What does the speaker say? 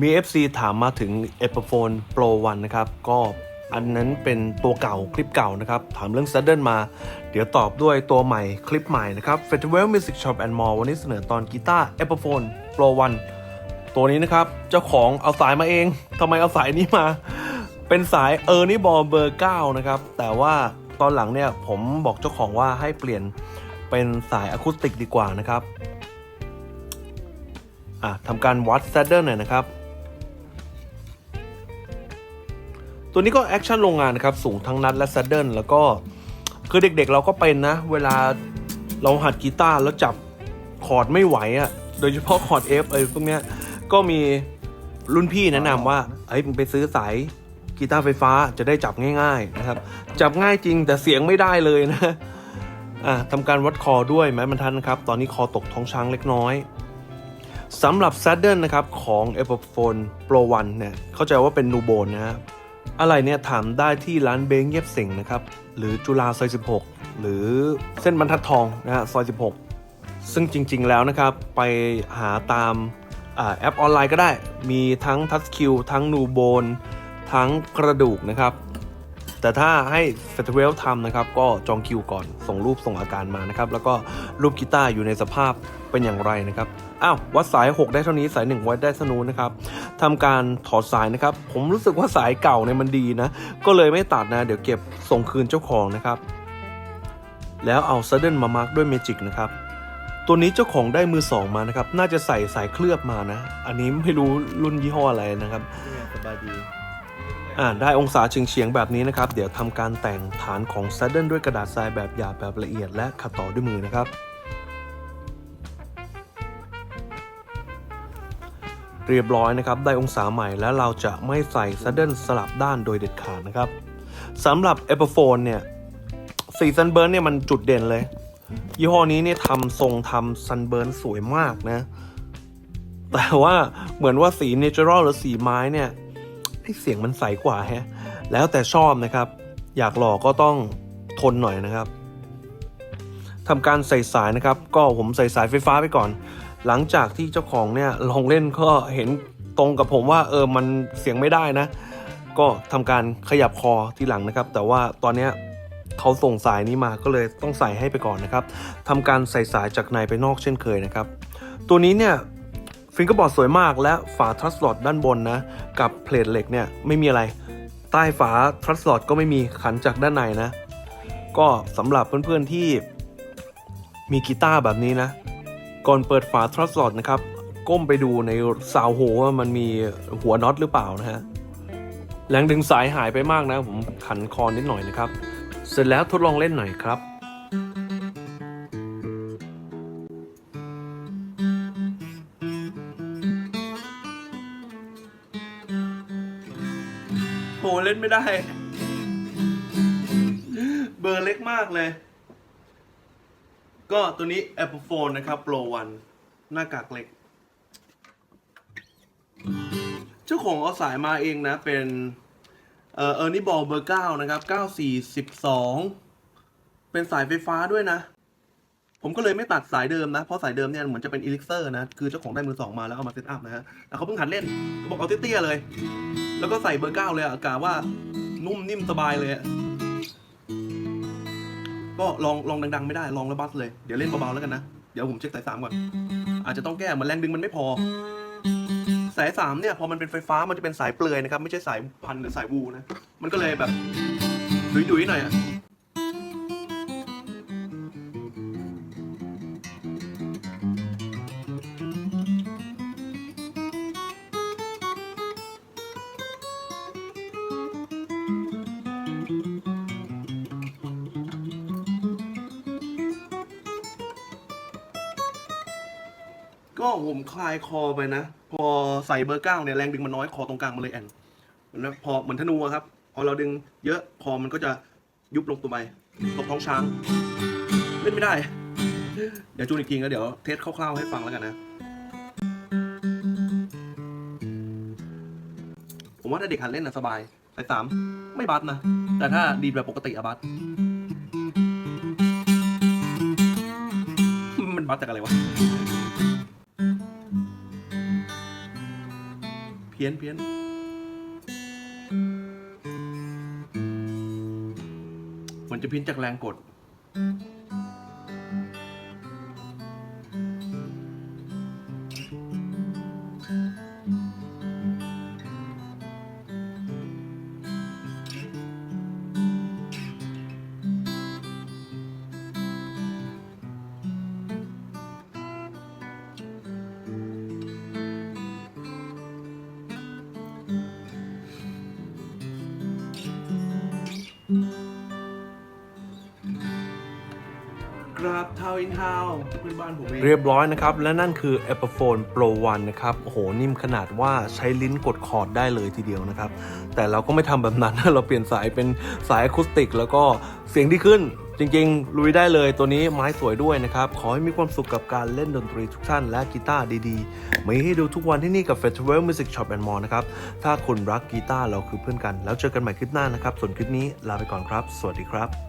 มี FC ถามมาถึง e p i p h o n e Pro 1 นะครับ ก็อันนั้นเป็นตัวเก่าคลิปเก่านะครับ ถามเรื่อง Saddle มา เดี๋ยวตอบด้วยตัวใหม่คลิปใหม่นะครับ Festival Music Shop and More วันนี้เสนอตอนกีตาร์ e p i p h o n e Pro 1 ตัวนี้นะครับ เจ้าของเอาสายมาเองทำไมเอาสายนี้มา เป็นสาย e r n i e Ball เบอร์ 9 นะครับ แต่ว่าตอนหลังเนี่ยผมบอกเจ้าของว่าให้เปลี่ยนเป็นสายอะคูสติกดีกว่านะครับอะทำการวัด Saddle หน่อยนะครับ ตัวนี้ก็แอคชั่นโรงงานนะครับ สูงทั้งนัดและ Saddle แล้วก็คือเด็กๆเราก็เป็นนะ เวลาเราหัดกีตาร์แล้วจับคอร์ดไม่ไหวอะ่ะ โดยเฉพาะคอร์ด F เอ้พวกเนี้ยก็มีรุ่นพี่แนะนำว่าเฮ้ยมึงไปซื้อสายกีตาร์ไฟฟ้าจะได้จับง่ายๆนะครับ จับง่ายจริงแต่เสียงไม่ได้เลยนะอะทำการวัดคอด้วยไม้บรรทัดนะครับ ตอนนี้คอตกท้องช้างเล็กน้อยสำหรับ Saddle นะครับของ a p p o n e Pro 1เนี่ยเข้าใจว่าเป็นนูโบนนะฮะ อะไรเนี่ยถามได้ที่ร้านเบงเย็บสิงนะครับ หรือจุฬาซอย16 หรือเส้นบรรทัดทองนะฮะซอย 16 ซึ่งจริงๆแล้วนะครับ ไปหาตามอแอปออนไลน์ก็ได้ มีทั้งทัชคิวทั้งนูโบนทั้งกระดูกนะครับ แต่ถ้าให้เฟสติวัลทำนะครับก็จองคิวก่อนส่งรูปส่งอาการมานะครับแล้วก็รูปกีตาร์อยู่ในสภาพเป็นอย่างไรนะครับอ้าววัดสาย 6 ได้เท่านี้สาย 1 วัดได้เท่านู้นนะครับทำการถอดสายนะครับ ผมรู้สึกว่าสายเก่าเนี่ยมันดีนะ ก็เลยไม่ตัดนะ เดี๋ยวเก็บส่งคืนเจ้าของนะครับ แล้วเอาซัดเดิลมามาร์กด้วยเมจิกนะครับตัวนี้เจ้าของได้มือ2มานะครับ น่าจะใส่สายเคลือบมานะ อันนี้ไม่รู้รุ่นยี่ห้ออะไรนะครับสบายดี อ่าได้องศาเฉียงเฉียงๆแบบนี้นะครับ เดี๋ยวทำการแต่งฐานของ Saddle ด้วยกระดาษทรายแบบหยาบแบบละเอียดและขัดต่อด้วยมือนะครับ เรียบร้อยนะครับ ได้องศาใหม่แล้วเราจะไม่ใส่ Saddle สลับด้านโดยเด็ดขาดนะครับสำหรับ e p i p h o n e เนี่ยสี Sunburn เนี่ยมันจุดเด่นเลย ยี่ห้อนี้เนี่ยทำทรงทำ Sunburn สวยมากนะ แต่ว่าเหมือนว่าสี Natural หรือสีไม้เนี่ย เสียงมันใสกว่าแฮะ แล้วแต่ชอบนะครับ อยากหล่อก็ต้องทนหน่อยนะครับทำการใส่สายนะครับ ก็ผมใส่สายไฟฟ้าไปก่อน หลังจากที่เจ้าของเนี่ยลองเล่นก็เห็นตรงกับผมว่าเออมันเสียงไม่ได้นะ ก็ทำการขยับคอทีหลังนะครับ แต่ว่าตอนเนี้ยเขาส่งสายนี้มาก็เลยต้องใส่ให้ไปก่อนนะครับทำการใส่สายจากในไปนอกเช่นเคยนะครับ ตัวนี้เนี่ย ฟิงเกอร์บอร์ดสวยมากและฝาทรัสลอดด้านบนนะ กับเพลทเหล็กเนี่ยไม่มีอะไร ใต้ฝาทรัสลอดก็ไม่มีขันจากด้านในนะ ก็สำหรับเพื่อนๆที่มีกีตาร์แบบนี้นะ ก่อนเปิดฝาทรัสลอดนะครับ ก้มไปดูในซาวโฮว่ามันมีหัวน็อตหรือเปล่านะฮะแรงดึงสายหายไปมากนะ ผมขันคอนิดหน่อยนะครับ เสร็จแล้วทดลองเล่นหน่อยครับ เล่นไม่ได้ เบอร์เล็กมากเลย ก็ตัวนี้ Apple Phone นะครับ Pro 1หน้ากากเล็ก เจ้าของเอาสายมาเองนะ เป็นเออเออร์นี่บอลเบอร์ 9 นะครับ 9412 เป็นสายไฟฟ้าด้วยนะ ผมก็เลยไม่ตัดสายเดิมนะ เพราะสายเดิมเนี่ยเหมือนจะเป็นอีลิกเซอร์นะ คือเจ้าของได้มือสองมาแล้วเอามาเซตอัพนะฮะแต่เขาเพิ่งหัดเล่นก็บอกเอาเตี้ยๆเลย แล้วก็ใส่เบอร์เก้าเลยอะกะว่านุ่มนิ่มสบายเลย ก็ลองลองดังๆ ไม่ได้ลองแล้วบัสเลย เดี๋ยวเล่นเบาๆแล้วกันนะ เดี๋ยวผมเช็คสายสามก่อน อาจจะต้องแก้เหมือนแรงดึงมันไม่พอ สายสามเนี่ยพอมันเป็นไฟฟ้ามันจะเป็นสายเปลือยนะครับ ไม่ใช่สายพันหรือสายวูนะ มันก็เลยแบบดุยๆหน่อยอะ ก็ผมคลายคอไปนะ พอใส่เบอร์เก้าเนี่ยแรงดึงมันน้อยคอตรงกลางมันเลยแอนเหมือนพอเหมือนธนูอะครับ พอเราดึงเยอะคอมันก็จะยุบลงตัวไปตกท้องช้างเล่นไม่ได้ เดี๋ยวจูนอีกทีก็เดี๋ยวเทสคร่าวๆให้ฟังแล้วกันนะ ผมว่าถ้าเด็กหัดเล่นนะสบายสายสามไม่บัสนะ แต่ถ้าดีดแบบปกติอะบัสมันบัสจากอะไรวะ พี้ยนเพี้ยนมันจะเพี้ยนจากแรงกด กราบเทาอินทาวเพื่อนบ้านผมเอง เรียบร้อยนะครับ และนั่นคือ a p p l e p h o n e Pro 1 นะครับ โอ้โห นิ่มขนาดว่าใช้ลิ้นกดคอร์ดได้เลยทีเดียวนะครับ แต่เราก็ไม่ทำแบบนั้น เราเปลี่ยนสายเป็นสายอะคูสติก แล้วก็เสียงที่ขึ้น จริงๆ ลุยได้เลยตัวนี้ไม้สวยด้วยนะครับ ขอให้มีความสุขกับการเล่นดนตรีทุกท่านและกีตาร์ดีๆมีให้ดูทุกวันที่นี่กับ Festival Music Shop and More นะครับ ถ้าคุณรักกีตาร์เราคือเพื่อนกัน แล้วเจอกันใหม่คลิปหน้านะครับ ส่วนคลิปนี้ลาไปก่อนครับ สวัสดีครับ